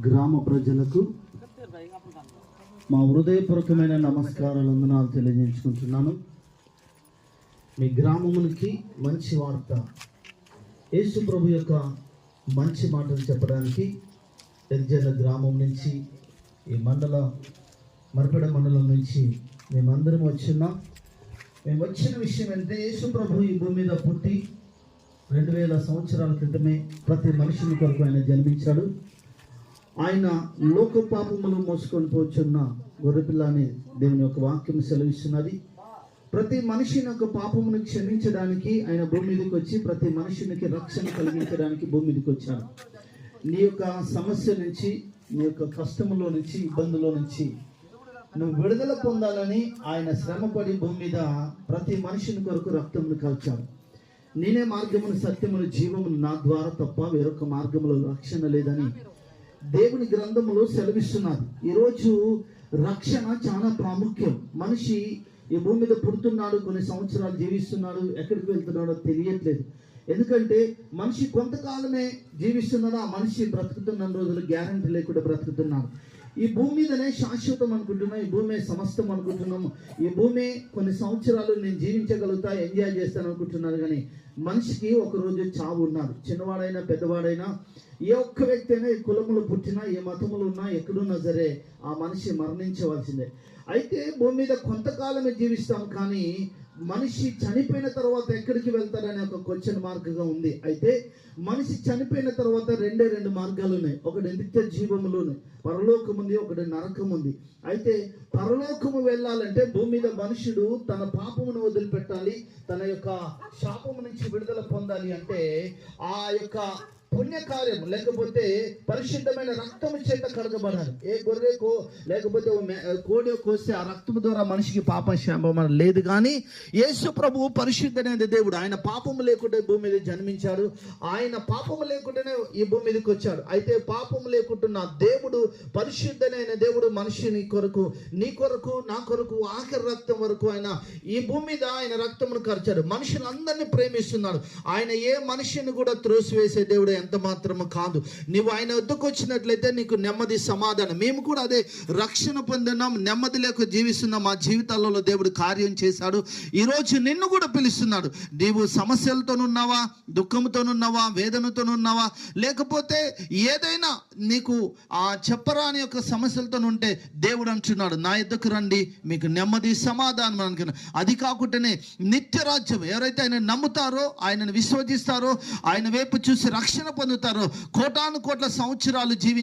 గ్రామ ప్రజలకు మా హృదయపూర్వకమైన నమస్కారాలు వందనాలు తెలియజేసుకుంటున్నాను. మీ గ్రామమునికి మంచి వార్త యేసు ప్రభు యొక్క మంచి మాటలు చెప్పడానికి ఎర్జల గ్రామం నుంచి ఈ మండల మరపడ మండలం నుంచి మేమందరం వచ్చున్నాం మేము వచ్చిన విషయం ఏంటంటే యేసు ప్రభు ఈ భూమి మీద పుట్టి రెండు వేల సంవత్సరాల క్రితమే ప్రతి మనిషిని కొరకు ఆయన జన్మించాడు. ఆయన లోక పాపములు మోసుకొని పోచున్న గొర్రెపిల్లని దేవుని యొక్క వాక్యం సెలవిస్తున్నది. ప్రతి మనిషిని యొక్క పాపమును క్షమించడానికి ఆయన భూమి మీదకి వచ్చి ప్రతి మనిషినికి రక్షణ కలిగించడానికి భూమి మీదకి వచ్చాడు. నీ యొక్క సమస్య నుంచి నీ యొక్క కష్టములో నుంచి ఇబ్బందులో నుంచి నువ్వు విడుదల పొందాలని ఆయన శ్రమపడి భూమి మీద ప్రతి మనిషిని కొరకు రక్తమును కాల్చాడు. నేనే మార్గమును సత్యమును జీవమును నా ద్వారా తప్ప వేరొక మార్గములో రక్షణ లేదని దేవుని గ్రంథములో సెలవిస్తున్నారు. ఈరోజు రక్షణ చాలా ప్రాముఖ్యం. మనిషి ఈ భూమి మీద పుడుతున్నాడు కొన్ని సంవత్సరాలు జీవిస్తున్నాడు ఎక్కడికి వెళ్తున్నాడో తెలియట్లేదు. ఎందుకంటే మనిషి కొంతకాలమే జీవిస్తున్నాడు ఆ మనిషి బ్రతుకుతున్న రోజులు గ్యారంటీ లేకుండా బ్రతుకుతున్నాడు. ఈ భూమి మీదనే శాశ్వతం అనుకుంటున్నాం ఈ భూమి సమస్తం అనుకుంటున్నాము. ఈ భూమి కొన్ని సంవత్సరాలు నేను జీవించగలుగుతా ఎంజాయ్ చేస్తాను అనుకుంటున్నాను కానీ మనిషికి ఒక రోజు చావు ఉన్నారు చిన్నవాడైనా పెద్దవాడైనా ఏ ఒక్క వ్యక్తి అయినా ఏ కులములు పుట్టినా ఏ మతములు ఉన్నా ఎక్కడున్నా సరే ఆ మనిషి మరణించవలసిందే. అయితే భూమి మీద కొంతకాలమే జీవిస్తాం కానీ మనిషి చనిపోయిన తర్వాత ఎక్కడికి వెళ్తారనే ఒక క్వశ్చన్ మార్క్గా ఉంది. అయితే మనిషి చనిపోయిన తర్వాత రెండే రెండు మార్గాలు ఉన్నాయి. ఒకటి నిత్య జీవములు ఉన్నాయి. పరలోకం ఉంది ఒకటి నరకం ఉంది. అయితే పరలోకము వెళ్ళాలంటే భూమి మీద మనుషుడు తన పాపమును వదిలిపెట్టాలి తన యొక్క శాపము నుంచి విడుదల పొందాలి అంటే ఆ యొక్క పుణ్యకార్యం లేకపోతే పరిశుద్ధమైన రక్తము చేత కడగబడాలి. ఏ గొర్రెకు లేకపోతే కోడి కోస్తే ఆ రక్తము ద్వారా మనిషికి పాపం శాపం లేదు కానీ యేసు ప్రభు పరిశుద్ధమైన దేవుడు ఆయన పాపము లేకుండా భూమి మీద జన్మించాడు. ఆయన పాపము లేకుండానే ఈ భూమి మీదకి వచ్చాడు. అయితే పాపము లేకుంటున్న దేవుడు పరిశుద్ధమైన దేవుడు మనిషిని కొరకు నీ కొరకు నా కొరకు ఆఖరి రక్తం వరకు ఆయన ఈ భూమి మీద ఆయన రక్తమును ఖర్చాడు మనుషులందరినీ ప్రేమిస్తున్నాడు. ఆయన ఏ మనిషిని కూడా త్రోసివేసే దేవుడు ఎంత మాత్రము కాదు. నువ్వు ఆయన వద్దకు వచ్చినట్లయితే నీకు నెమ్మది సమాధానం. మేము కూడా అదే రక్షణ పొందినాం నెమ్మది లేక జీవిస్తున్నాం. మా జీవితాలలో దేవుడు కార్యం చేశాడు. ఈరోజు నిన్ను కూడా పిలుస్తున్నాడు. నీవు సమస్యలతోనున్నావా దుఃఖంతోనున్నావా వేదనతోనున్నావా లేకపోతే ఏదైనా నీకు ఆ చెప్పరాని యొక్క సమస్యలతో ఉంటే దేవుడు అంటున్నాడు నా ఎద్దకు రండి మీకు నెమ్మది సమాధానం అనుకున్నాను. అది కాకుండానే నిత్య రాజ్యం ఎవరైతే ఆయన నమ్ముతారో ఆయనను విశ్వసిస్తారో ఆయన వైపు చూసి రక్షణ పొందుతారు. కోటాను కోట్ల సంవత్సరాలు జీవి